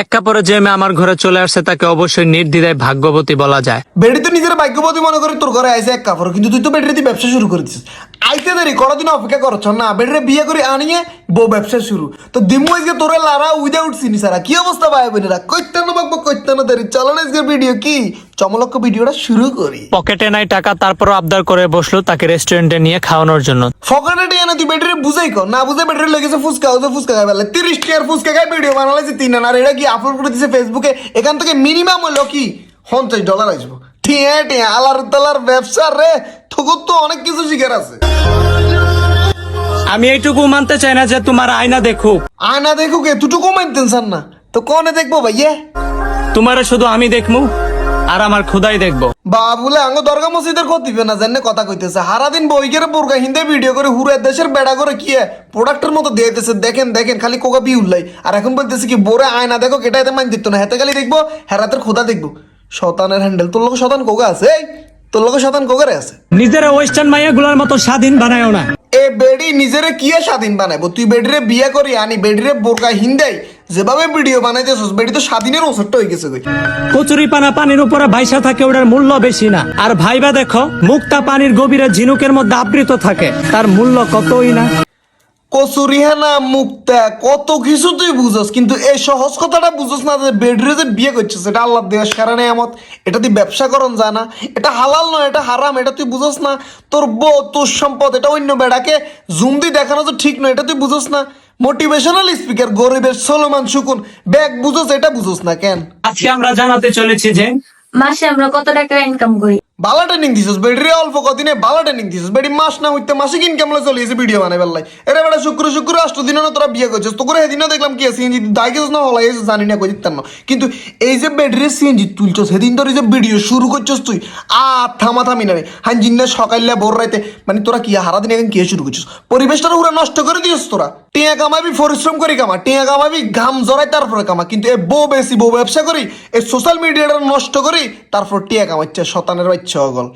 এক কাপড়ে যে মেয়ে আমার ঘরে চলে আসছে তাকে অবশ্যই নির্দ্বিধায় ভাগ্যবতী বলা যায়। বেটি তো নিজের ভাগ্যবতী মনে করে তোর ঘরে আইসে এক কাপড়, কিন্তু তুই তো বেটি ব্যবসা শুরু করেছিস। আইতে দেরি কতদিন অপেক্ষা করছ? না বেটি বিয়ে করে আনিয়ে বউ ব্যবসা শুরু। তো দিমু আজকে তোরে লারা, উইদাউট সিনি সারা। কি অবস্থা ভাই বোনেরা? কৈতানো বাকবো কৈতানো দেরি। চলো না আজকে ভিডিও কি? চমলক্ষ ভিডিওটা শুরু করি। পকেটে নাই টাকা তারপর আবদার করে বসল তাকে রেস্টুরেন্টে নিয়ে খাওয়ানোর জন্য। ফকরে টিয়া না তুই বেটারে বুঝাই কর। না বুঝে বেটারে লেগেছে ফুচকা হচ্ছে ফুচকা খাই বেলা তিরিশ টিয়ার ফুচকা খাই ভিডিও বানালাইছে তিন আনা আর এটা কি আপলোড করে দিছে ফেসবুকে এখান থেকে মিনিমাম হলো কি? পঞ্চাশ ডলার আসব। টিয়া টিয়া আলার তালার ব্যবসা রে। তোর তো অনেক কিছু শিখার আছে। আমি এইটুকু মানতে চাই না যে তোমার আয়না দেখুক। আয়না দেখো কে তুটুকু মানতেন না। তো কনে দেখব ভাইয়া? তোমারে শুধু আমি দেখমু? আর আমার খুদাই দেখব। বাবুলে আঙ্গ দরগা মসজিদের ক্ষতি না জানে কথা কইতেছে। সারাদিন বই করে বোরকা হিন্দে ভিডিও করে হুরে দেশের বেড়া করে কি প্রোডাক্টের মতো দিয়েতেছে দেখেন দেখেন খালি কোকা বি উল্লাই আর এখন বলতেছে কি বোরে আয়না দেখো কেটা এতে মাইন দিত না। হেতে খালি দেখব হেরাতের খোদা দেখব। শতানের হ্যান্ডেল তোর লোক শতান কোকা আছে? এই তোর লোক শতান কোকারে আছে? নিজেরা ওয়েস্টার্ন মাইয়া গুলার মতো স্বাধীন বানায়ও না। এ বেডি নিজেরে কিয়ে স্বাধীন বানাইবো? তুই বেডিরে বিয়ে করি আনি বেডিরে বোরকা হিন্দাই। যেভাবে ভিডিও বানাইতেছিস বেডি তো স্বাধীনের ওষুধটা হয়ে গেছে কচুরি পানা পানির উপরে ভাইসা থাকে ওটার মূল্য বেশি না। আর ভাইবা দেখো মুক্তা পানির গভীরে ঝিনুকের মধ্যে আবৃত থাকে তার মূল্য কতই না। কচুরি কচুরিহানা মুক্তা কত কিছু তুই বুঝস কিন্তু এই সহজ কথাটা বুঝস না যে বেডরে যে বিয়ে করছিস এটা আল্লাহ দেশ কারণে এমত এটা তুই ব্যবসা করন জানা এটা হালাল নয় এটা হারাম এটা তুই বুঝস না। তোর বউ তোর সম্পদ এটা অন্য বেড়াকে জুম দিয়ে দেখানো তো ঠিক নয় এটা তুই বুঝস না। মোটিভেশনাল স্পিকার গরিবের সলমান সুকুন ব্যাগ বুঝোস এটা বুঝস না কেন? আজকে আমরা জানাতে চলেছি যে মাসে আমরা কত টাকা ইনকাম করি? বালা ট্রেনিং দিছিস বেডি অল্প কদিনে বালা ট্রেনিং দিছিস বেডি মাস না হইতে মাসিক ইনকাম লে চলে গেছে ভিডিও বানাই বেলাই এরে বেটা শুক্র শুক্র আষ্ট দিনও না তোরা বিয়ে করছিস? তো করে সেদিনও দেখলাম কি সিএনজি দাই না হলাই গেছিস জানি না কই না। কিন্তু এই যে বেডরে সিএনজি তুলছস সেদিন তোর এই যে ভিডিও শুরু করছস তুই আ থামা থামি না রে। হান জিন্না সকালে ভোর রাইতে মানে তোরা কি হারা দিন এখন কি শুরু করছিস? পরিবেশটা পুরো নষ্ট করে দিয়েছ তোরা। টিয়া কামাবি, পরিশ্রম করি কামা। টিয়া কামাবি, ঘাম জড়াই, তারপরে কামা। কিন্তু এ বউ বেশি, বউ ব্যবসা করি, এ সোশ্যাল মিডিয়াটা নষ্ট করি, তারপর টিয়া কামাচ্ছে, শতানের বাচ্চা অগল।